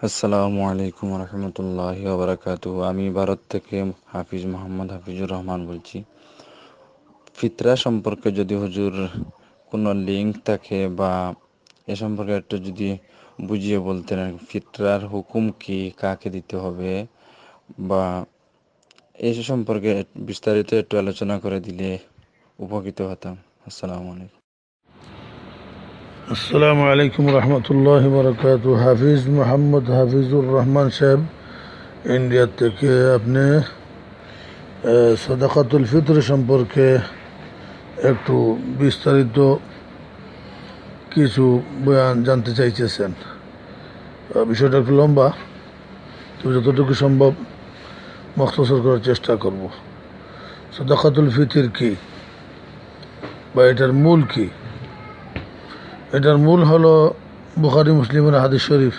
আসসালামু আলাইকুম রহমতুল্লাহ বারাকাতু আমি ভারত থেকে হাফিজ মোহাম্মদ হাফিজুর রহমান বলছি। ফিতরা সম্পর্কে যদি হুজুর কোনো লিঙ্ক থাকে বা এ সম্পর্কে একটু যদি বুঝিয়ে বলতেন, ফিতরার হুকুম কি, কাকে দিতে হবে বা এই সম্পর্কে বিস্তারিত একটু আলোচনা করে দিলে উপকৃত হতাম। আসসালামু আলাইকুম। আসসালামু আলাইকুম রহমতুল্লাহ বরকাত হাফিজ মোহাম্মদ হাফিজুর রহমান সাহেব, ইন্ডিয়া থেকে আপনি সদাকাতুল ফিতর সম্পর্কে একটু বিস্তারিত কিছু বয়ান জানতে চাইতেছেন। বিষয়টা একটু লম্বা। তবে যতটুকু সম্ভব মখতসর করার চেষ্টা করব। সদাকাতুল ফিতির কি? বা এটার মূল কি? এটার মূল হলো বুখারি মুসলিমের হাদিস শরীফ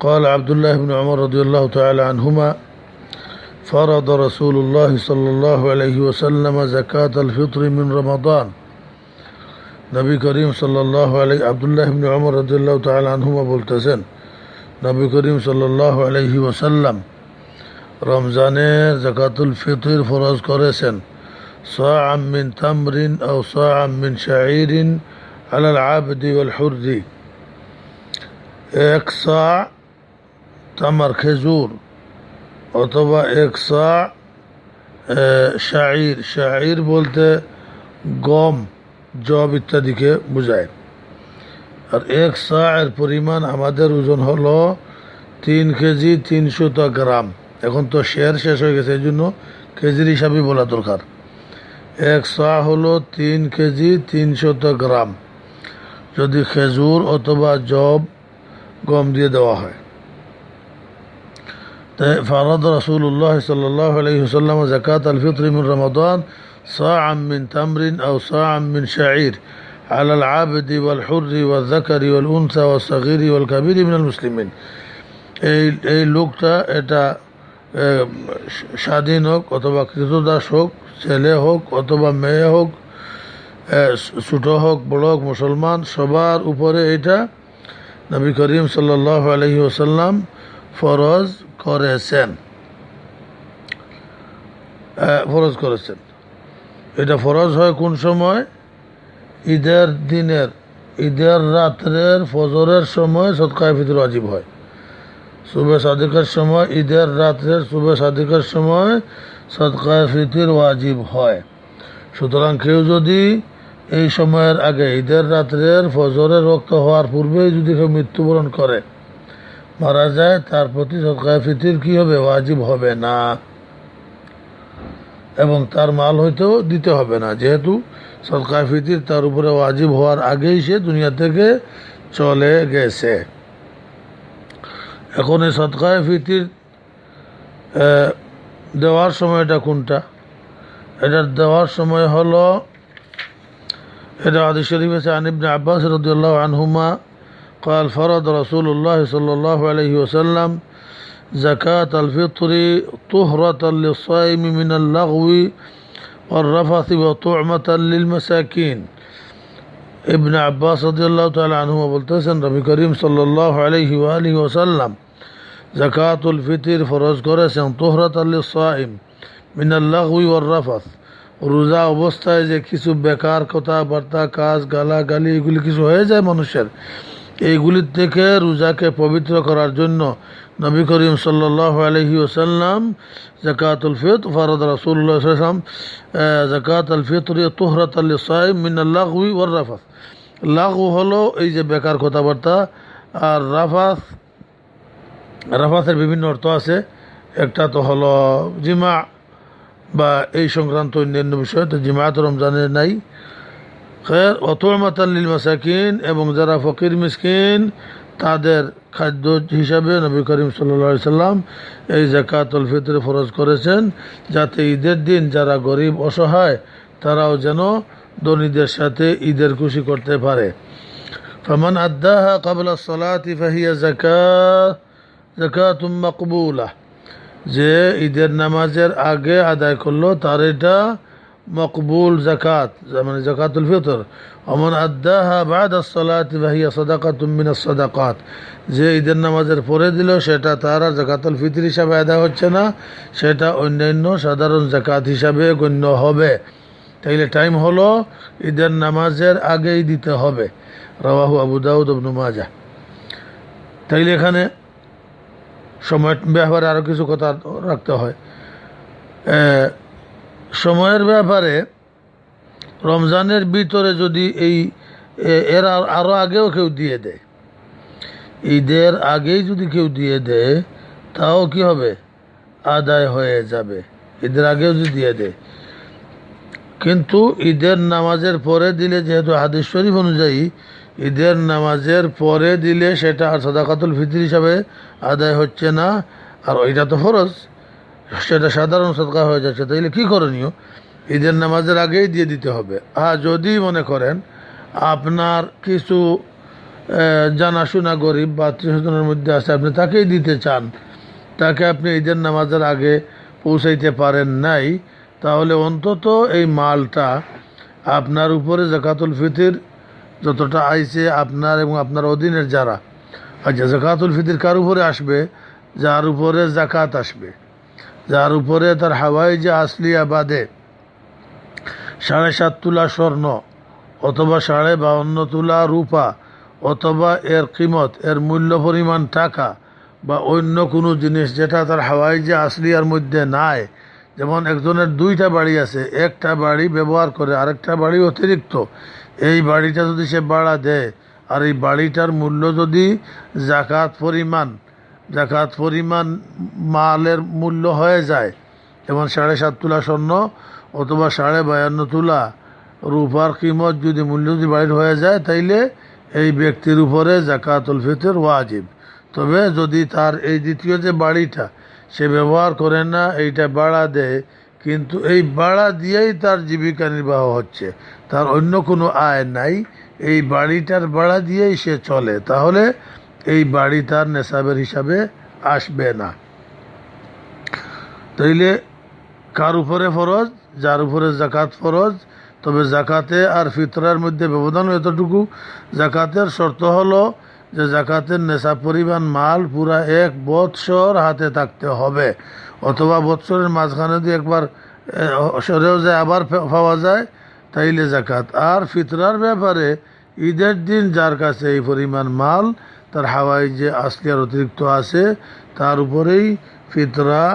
قال عبد الله بن عمر رضي الله تعالى عنهما فرض رسول الله صلى الله عليه وسلم زكاة الفطر من رمضان নবী করিম সাল্লাহ আলাই আবদুল্লাহ ইবনে ওমর রাদিয়াল্লাহু তাআলা আনহুমা বলতেছেন নবী করিম সাল্লাল্লাহু আলাইহি ওয়াসাল্লাম রমজানের জাকাতুল ফিতর ফরজ করেছেন সাআম মিন তামরিন আও সাআম মিন শাঈরিন على العابد والحر এক সা তামার খেজুর অথবা এক সা শাইর শাইর বলতে গম জব ইত্যাদিকে বোঝায় আর এক সা এর পরিমাণ আমাদের ওজন হলো তিন কেজি তিনশত গ্রাম এখন তো শেয়ার শেষ হয়ে গেছে এই জন্য কেজির হিসাবে বলা দরকার এক সা হলো তিন কেজি তিনশত গ্রাম যদি খেজুর অথবা জব গম দিয়ে দেওয়া হয় তাই ফারাদ রসুল্লাহ সাল্লাহ আলহিহসাল্লাম জাকাত আল ফিত্র মিন রমাদান صاعا من تمر أو صاعا من شعير على العابد والحر والذكر والأنثى والصغير والكبير من المسلمين এই এই লোকটা এটা আহ, স্বাধীন হোক অথবা কৃতদাস হোক ছেলে হোক অথবা মেয়ে হোক ছোট হোক, বড় হোক, মুসলমান, সবার উপরে এটা নবী করিম সাল্লাহ আলহি ওসাল্লাম ফরজ করেছেন। ফরজ করেছেন। এটা ফরজ হয় কোন সময়? ঈদের দিনের, ঈদের রাত্রের ফজরের সময় সৎকায় ফিতর আজিব হয়। সুবে সাদিকের সময়, ঈদের রাত্রের সুবে সাদিকের সময় সৎকায় ফিতির ওয়াজিব হয়। সুতরাং কেউ যদি এই সময়ের আগে ঈদের রাত্রের ফজরের রক্ত হওয়ার পূর্বেই যদি কেউ মৃত্যুবরণ করে, মারা যায়, তার প্রতি সৎকায় ফিতির কি হবে? ওয়াজিব হবে না। এবং তার মাল হয়তো দিতে হবে না। যেহেতু সৎকায় ফিতির তার উপরে ওয়াজিব হওয়ার আগেই সে দুনিয়া থেকে চলে গেছে। এখন এই সৎকায় ফিতির দেওয়ার সময়টা কোনটা? এটার দেওয়ার সময় হলো এটা হাদিস শরীফ আছে عن ابن عباس رضي الله عنهما قال فرض رسول الله صلى الله عليه وسلم زكاة الفطر طهرة للصائم من اللغو والرفث وطعمة للمساكين ابن عباس رضي الله تعالى عنهما বলতেছেন নবী করিম সাল্লাল্লাহু আলাইহি ওয়া আলিহি ওয়াসাল্লাম জাকাতুল ফিতর ফরজ করেছেন তোহরাত সাইম মিনাল লাগউই ওয়ার রাফাস রোজা অবস্থায় যে কিছু বেকার কথাবার্তা, কাজ গালা গালি এগুলি কিছু হয়ে যায় মানুষের। এইগুলির থেকে রোজাকে পবিত্র করার জন্য নবী করিম সাল্লাহ আলহি ওসাল্লাম জাকাতুল ফিত ফারদ রাসুল্লাহ সাল্লাম জাকাত আল ফিতর তোহরাত আল সাইম মিনাল্লাহ ওয়ার রাফাস। লাগু হলো এই যে বেকার কথাবার্তা আর রাফাস, রাফাসের বিভিন্ন অর্থ আছে। একটা তো হলো জিমা বা এই সংক্রান্ত অন্যান্য বিষয় তো জিমাত রমজানের নাই। খের অতমাতাল্লিল মাসাকিন এবং যারা ফকির মিসকিন, তাদের খাদ্য হিসাবে নবী করিম সাল্লি সাল্লাম এই জাকাতুল ফিতরে ফরজ করেছেন যাতে ঈদের দিন যারা গরিব, অসহায়, তারাও যেন ধনীদের সাথে ঈদের খুশি করতে পারে। ফমান আদাহা কাবলা সলাতি ফাহিয়া জাকা জাকা তুম মকবুলা। যে ঈদের নামাজের আগে আদায় করল, তার এটা মকবুল জাকাত মানে জাকাতুল ফিতর। অমন আদাহা বাদ সালাত ভাহিয়া সদাকাত সদাকাত। যে ঈদের নামাজের পরে দিল, সেটা তার আর জাকাতুল ফিতর হিসাবে আদায় হচ্ছে না, সেটা অন্যান্য সাধারণ জাকাত হিসাবে গণ্য হবে। তাইলে টাইম হলো ঈদের নামাজের আগেই দিতে হবে। রাওয়াহু আবু দাউদ মাজা। তাইলে এখানে সময় ব্যাপারে আরও কিছু কথা রাখতে হয়। সময়ের ব্যাপারে রমজানের ভিতরে যদি এই এর আর- আরও আগেও কেউ দিয়ে দেয়, ঈদের আগেই যদি কেউ দিয়ে দেয়, তাও কি হবে? আদায় হয়ে যাবে। ঈদের আগেও যদি দিয়ে দেয়। কিন্তু ঈদের নামাজের পরে দিলে যেহেতু হাদিস শরীফ অনুযায়ী ঈদের নামাজের পরে দিলে সেটা আর সদাকাতুল ফিতর হিসাবে আদায় হচ্ছে না। আর ওইটা তো ফরজ। সেটা সাধারণ সদকা হয়ে যাচ্ছে। তাইলে কী করণীয়? ঈদের নামাজের আগেই দিয়ে দিতে হবে। আর যদি মনে করেন আপনার কিছু জানাশোনা গরিব বা আত্মীয় স্বজনের মধ্যে আছে, আপনি তাকেই দিতে চান, তাকে আপনি ঈদের নামাজের আগে পৌঁছাইতে পারেন নাই, তাহলে অন্তত এই মালটা আপনার উপরে জাকাতুল ফিতির যতটা আইছে আপনার এবং আপনার অধীনের যারা আচ্ছা জাকাতুল ফিতির কার উপরে আসবে? যার উপরে জাকাত আসবে। যার উপরে তার হাওয়াই যে আসলি আবাদে সাড়ে সাত তুলা স্বর্ণ অথবা সাড়ে বাউন্ন তুলা রূপা অথবা এর কিমত, এর মূল্য, পরিমাণ, টাকা বা অন্য কোনো জিনিস যেটা তার হাওয়াই যে আসলিয়ার মধ্যে নাই যেমন একজনের দুইটা বাড়ি আছে, একটা বাড়ি ব্যবহার করে, আরেকটা বাড়ি অতিরিক্ত। এই বাড়িটা যদি সে ভাড়া দেয়, আর এই বাড়িটার মূল্য যদি জাকাত পরিমাণ জাকাত পরিমাণ মালের মূল্য হয়ে যায়, যেমন সাড়ে সাত তুলা স্বর্ণ অথবা সাড়ে বায়ান্ন তুলা রূপার কিমত যদি মূল্য যদি বাড়ির হয়ে যায়, তাইলে এই ব্যক্তির উপরে জাকাতুল ফিতর ওয়াজিব। তবে যদি তার এই দ্বিতীয় যে বাড়িটা সে ব্যবহার করে না, এইটা বাড়া দেয়, কিন্তু এই বাড়া দিয়েই তার জীবিকা নির্বাহ হচ্ছে। তার অন্য কোনো আয় নাই, এই বাড়িটার বাড়া দিয়েই সে চলে। তাহলে এই বাড়ি তার নেশাবের হিসাবে আসবে না। তাইলে কার উপরে ফরজ? যার উপরে জাকাত ফরজ? তবে জাকাতে আর ফিতরার মধ্যে ব্যবধান এতটুকু জাকাতের শর্ত হলো যে জাকাতের নেশা পরিমাণ মাল পুরা এক বৎসর হাতে থাকতে হবে। অথবা বৎসরের মাঝখানে যদি একবার সরেও যায়, আবার পাওয়া যায়, তাইলে জাকাত। আর ফিতরার ব্যাপারে ঈদের দিন যার কাছে এই পরিমাণ মাল, তার হাওয়াই যে আসলি আর অতিরিক্ত আছে, তার উপরেই ফিতরা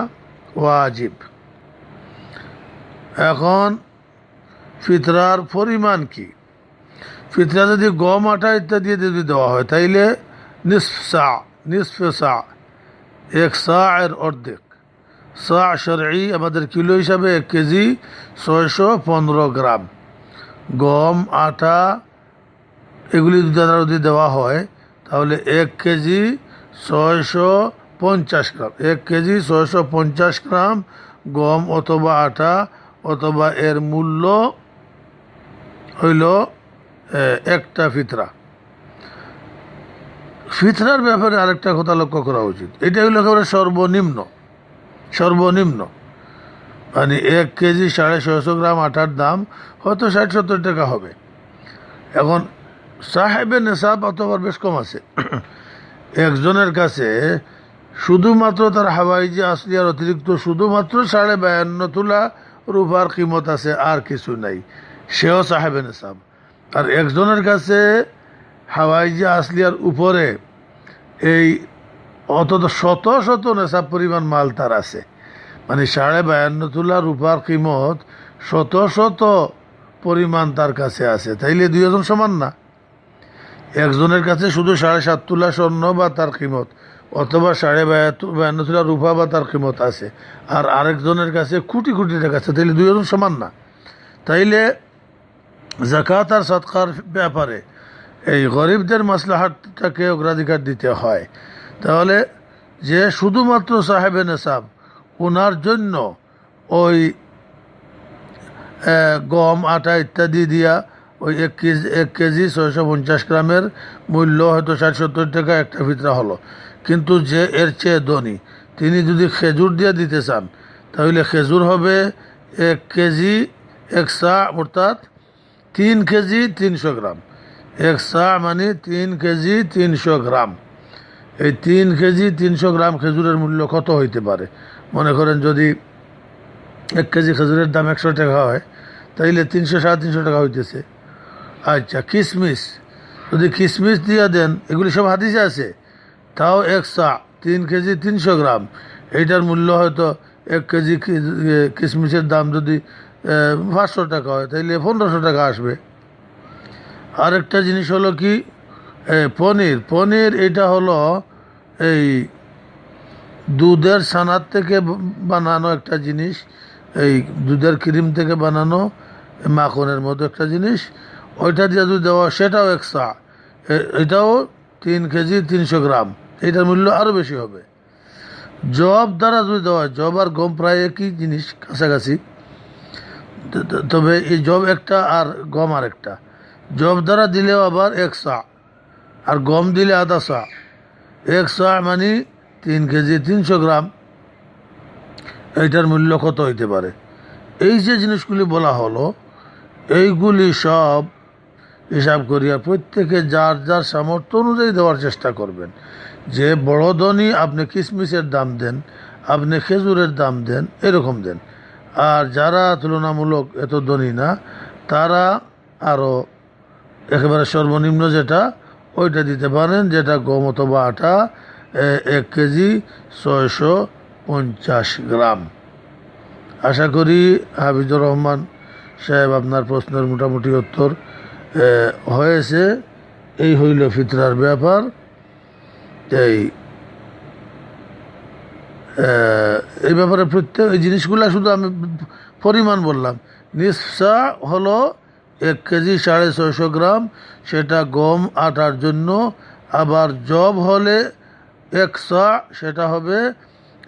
ওয়াজিব। এখন ফিতরার পরিমাণ কি? ফিতরা যদি গম আটা ইত্যাদি যদি দেওয়া হয়, তাইলে নিসফ সা সা এক সা এর অর্ধেক। সা শরঈ আমাদের কিলো হিসাবে এক কেজি ছয়শো পনেরো গ্রাম। গম, আটা, এগুলি আপনার যদি দেওয়া হয়, তাহলে এক কেজি ছয়শো পঞ্চাশ গ্রাম। এক কেজি ছয়শো পঞ্চাশ গ্রাম গম অথবা আটা অথবা এর মূল্য হইল একটা ফিতরা। ফিতরার ব্যাপারে আরেকটা কথা লক্ষ্য করা উচিত। এটা হলো একেবারে সর্বনিম্ন সর্বনিম্ন। মানে এক কেজি সাড়ে ছয়শো গ্রাম আটার দাম হয়তো ষাট সত্তর টাকা হবে। এখন সাহেবে নেশাব অথবা বেশ কম আছে। একজনের কাছে শুধুমাত্র তার হাওয়াই যে আসলি আর অতিরিক্ত শুধুমাত্র সাড়ে বায়ান্ন তুলা রূপার কিমত আছে আর কিছু নাই। সেও সাহেবে নেশাব। আর একজনের কাছে হাওয়াই যে আসলিয়ার উপরে এই অত শত শত নেশাব পরিমাণ মাল তার আছে। মানে সাড়ে বায়ান্ন তুলা রূপার কিমত শত শত পরিমাণ তার কাছে আছে। তাইলে দুইজন সমান না। একজনের কাছে শুধু সাড়ে সাত তুলা স্বর্ণ বা তার কিমত, অথবা সাড়ে বায়ান্ন তুলা রূপা বা তার কিমত আছে। আর আরেকজনের কাছে কোটি কোটি টাকা আছে। তাইলে দুইজন সমান না। তাইলে জাকাত আর সৎকার ব্যাপারে এই গরিবদের মাসলাহাতটাকে অগ্রাধিকার দিতে হয়। তাহলে যে শুধুমাত্র সাহেবে নেশাব ওনার জন্য ওই গম, আটা ইত্যাদি দিয়া ওই এক কেজি এক কেজি ছয়শো পঞ্চাশ গ্রামের মূল্য হয়তো ষাট সত্তর টাকা একটা ফিতরা হলো। কিন্তু যে এর চেয়ে ধনী, তিনি যদি খেজুর দিয়ে দিতে চান, তাহলে খেজুর হবে এক কেজি এক অর্থাৎ তিন কেজি তিনশো গ্রাম। এক সা মানে তিন কেজি তিনশো গ্রাম। এই তিন কেজি তিনশো গ্রাম খেজুরের মূল্য কত হইতে পারে? মনে করেন যদি এক কেজি খেজুরের দাম একশো টাকা হয়, তাইলে তিনশো, সাড়ে তিনশো টাকা হইতেছে। আচ্ছা কিশমিশ যদি কিশমিশ দিয়ে দেন, এগুলি সব হাদিসে আছে। তাও এক সা তিন কেজি তিনশো গ্রাম। এইটার মূল্য হয়তো এক কেজি কিশমিশের দাম যদি পাঁচশো টাকা হয়, তাইলে পনেরোশো টাকা আসবে। আরেকটা জিনিস হলো কি পনির পনির এটা হলো এই দুধের ছানার থেকে বানানো একটা জিনিস, এই দুধের ক্রিম থেকে বানানো মাখনের মতো একটা জিনিস, ওইটা দিয়ে দুধ দেওয়া, সেটাও একশা এটাও তিন কেজি তিনশো গ্রাম, এটার মূল্য আরও বেশি হবে। জব দ্বারা যদি দেওয়া হয়, জব আর গম প্রায় একই জিনিস, কাছাকাছি। তবে এই জব একটা আর গম আর একটা। জব দ্বারা দিলেও আবার এক সা আর গম দিলে আধা সা এক সা মানে তিন কেজি তিনশো গ্রাম। এইটার মূল্য কত হইতে পারে? এই যে জিনিসগুলি বলা হলো, এইগুলি সব হিসাব করিয়া প্রত্যেকে যার যার সামর্থ্য অনুযায়ী দেওয়ার চেষ্টা করবেন। যে বড় ধনী আপনি কিশমিশের দাম দেন, আপনি খেজুরের দাম দেন, এরকম দেন। আর যারা তুলনামূলক এত ধনী না, তারা আরও একেবারে সর্বনিম্ন যেটা, ওইটা দিতে পারেন, যেটা গম অথবা আটা এক কেজি ছয়শো পঞ্চাশ গ্রাম। আশা করি হাবিজুর রহমান সাহেব আপনার প্রশ্নের মোটামুটি উত্তর হয়েছে। এই হইল ফিতরার ব্যাপার। এই এই ব্যাপারে প্রত্যেক এই জিনিসগুলো শুধু আমি পরিমাণ বললাম। নিঃসা হলো এক কেজি সাড়ে ছয়শো গ্রাম, সেটা গম আটার জন্য। আবার জব হলে একশা সেটা হবে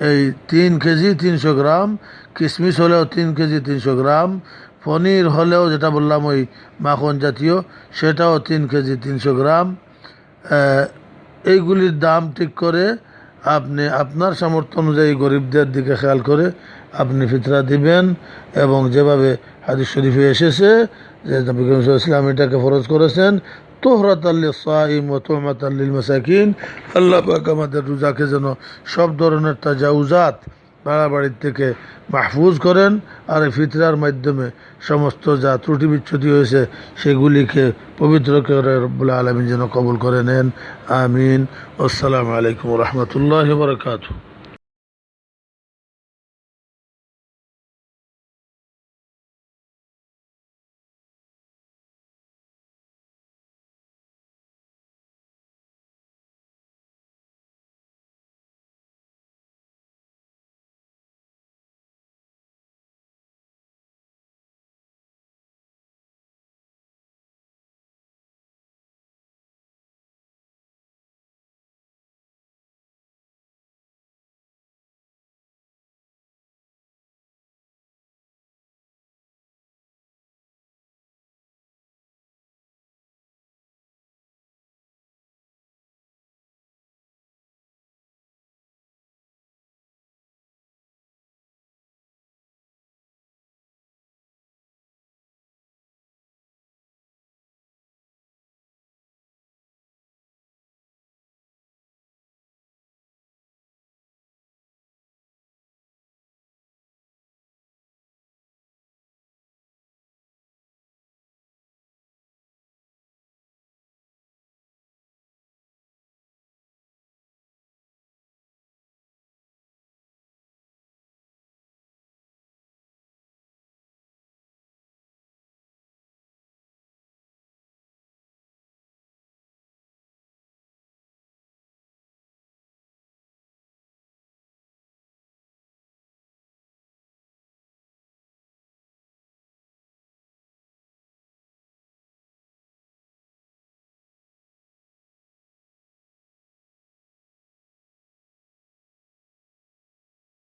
এই তিন কেজি তিনশো গ্রাম। কিশমিশ হলেও তিন কেজি তিনশো গ্রাম। পনির হলেও যেটা বললাম ওই মাখন জাতীয়, সেটাও তিন কেজি তিনশো গ্রাম। এইগুলির দাম ঠিক করে আপনি আপনার সামর্থ্য অনুযায়ী গরিবদের দিকে খেয়াল করে আপনি ফিতরা দিবেন এবং যেভাবে হাদিস শরীফে এসেছে যে ইসলাম এটাকে ফরজ করেছেন তোহরাত আল্লিল সাইম ও তোহমাত আল্লিল মাসাকিন আল্লাহ আমাদের রোজাকে যেন সব ধরনের তাজাউজাত বাড়াবাড়ির থেকে মাহফুজ করেন আর ফিতরার মাধ্যমে সমস্ত যা ত্রুটি বিচ্ছুতি হয়েছে সেগুলিকে পবিত্র করে রব্বুল্লা আলমিন যেন কবুল করে নেন। আমিন। আসসালামু আলাইকুম রহমতুল্লাহ বরকাতু